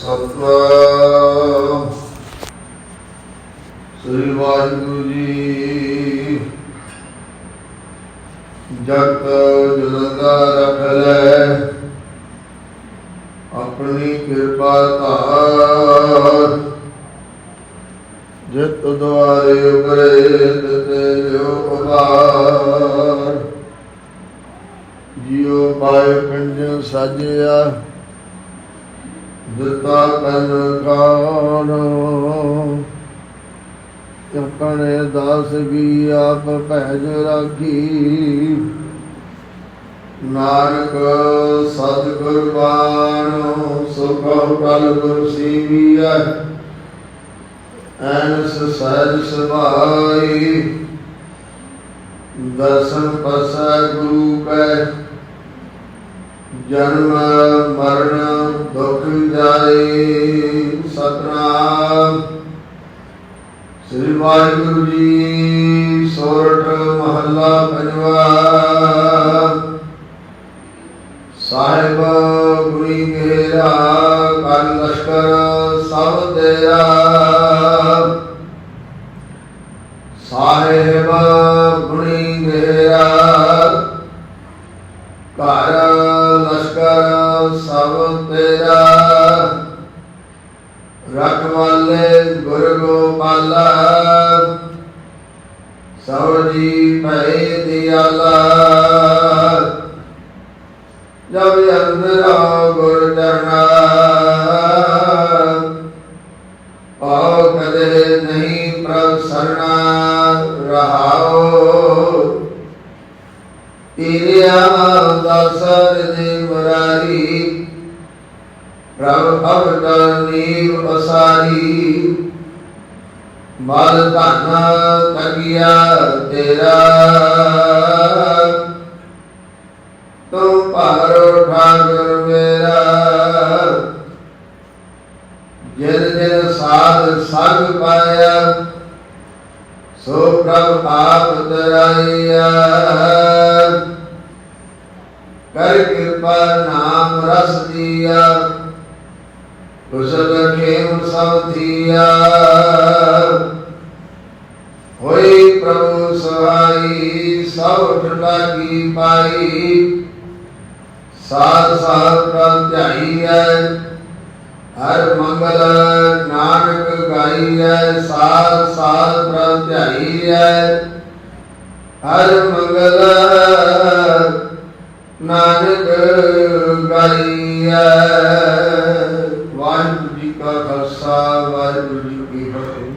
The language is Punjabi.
ਸਤਨਾਮ। ਸ੍ਰੀ ਵਾਹਿਗੁਰੂ ਜੀ। ਜਗਤ ਜੁਲੰਦਾ ਰਖ ਲੈ। ਆਪਣੀ ਕਿਰਪਾ ਧਾਰ। ਜਿਤ ਦੁਆਰੇ ਉਪਰੇ ਤੇ ਲਿਓ ਉਦਾਰ ਜਿਉ ਪਾਏ ਪੰਜ ਸਾਜਿਆ। ਦਿੱਤਾ ਕਨ ਖਾਣ ਆਪਣੇ ਦਾਸ ਕੀ ਆਪ ਭੈਜ ਰਾਖੀ। ਨਾਨਕ ਸਤ ਕੁਰਬਾਨ ਸੁਖ ਕਲ ਗੁਰ ਸੀਵੀਐ। ਐਨਸ ਸਹਿਜ ਸੁਭਾਈ। ਦਰਸ਼ਨ ਪਸੈ ਗੁਰੂ ਕੈ। ਜਨਮ, ਮਰਨ, ਦੁਖ ਜਾਏ, ਸਤਨਾਮ। ਸ੍ਰੀ ਵਾਹਿਗੁਰੂ ਜੀ ਸੋਰਠ ਮਹੱਲਾ ਪੰਜਵਾ। ਸਾਹਿਬ ਗੁਰੀ ਮੇਰਾ ਕਰ ਲਸ਼ਕਰ ਸਭ ਤੇਰਾ। ਸਾਹਿਬ ਗੁਣੀ ਮੇਰਾ ਗੁਰ ਗੋਪਾਲਾ ਸਭ ਜੀ ਭੈ ਦਿਆਲਾ। ਜਬ ਅੰਦਰਾ ਗੁਰ ਚਰਨਾ ਆਉ ਕਦੇ ਨਹੀਂ ਪ੍ਰਭ ਸਰਣਾ। ਰਹਾਓ ਤੇਰਿਆ ਦਾਸਰ ਦੇ ਮਰਾਰੀ। ਪ੍ਰਭ ਅਵਤਾਰ ਨੀਵ ਅਸਾਰੀ ਮਲ ਧਨ ਤਗਿਆ ਤੇਰਾ। ਤੂੰ ਭਾਰੋ ਠਾਕੁਰ ਮੇਰਾ। ਜਿਨ ਜਿਨ ਸਾਧ ਸੰਗ ਪਾਇਆ, ਸੋ ਪ੍ਰਭ ਆਪ ਦਰਾਇਆ। ਕਰ ਕਿਰਪਾ ਨਾਮ ਰਸ ਦੀਆ ਕੁਸਲ ਖੇਮ ਸਭ ਥੀਆ ਪ੍ਰਭੂ ਸਹਾਈ ਸਭ ਠੰਡਾ ਕੀ ਪਾਈ। ਸਾਧ ਸਾਧ ਪ੍ਰਭ ਧਿਆਈਐ, ਹਰ ਮੰਗਲ ਨਾਨਕ ਹੈ ਸਾਧ ਸਾਧ ਪ੍ਰਭ ਧਿਆਈਐ, ਹਰ ਮੰਗਲ ਨਾਨਕ ਗਾਈ ਹੈ ਵਾਹਿਗੁਰੂ ਜੀ ਕਾ ਖਾਲਸਾ, ਵਾਹਿਗੁਰੂ ਜੀ ਕੀ ਫਤਿਹ।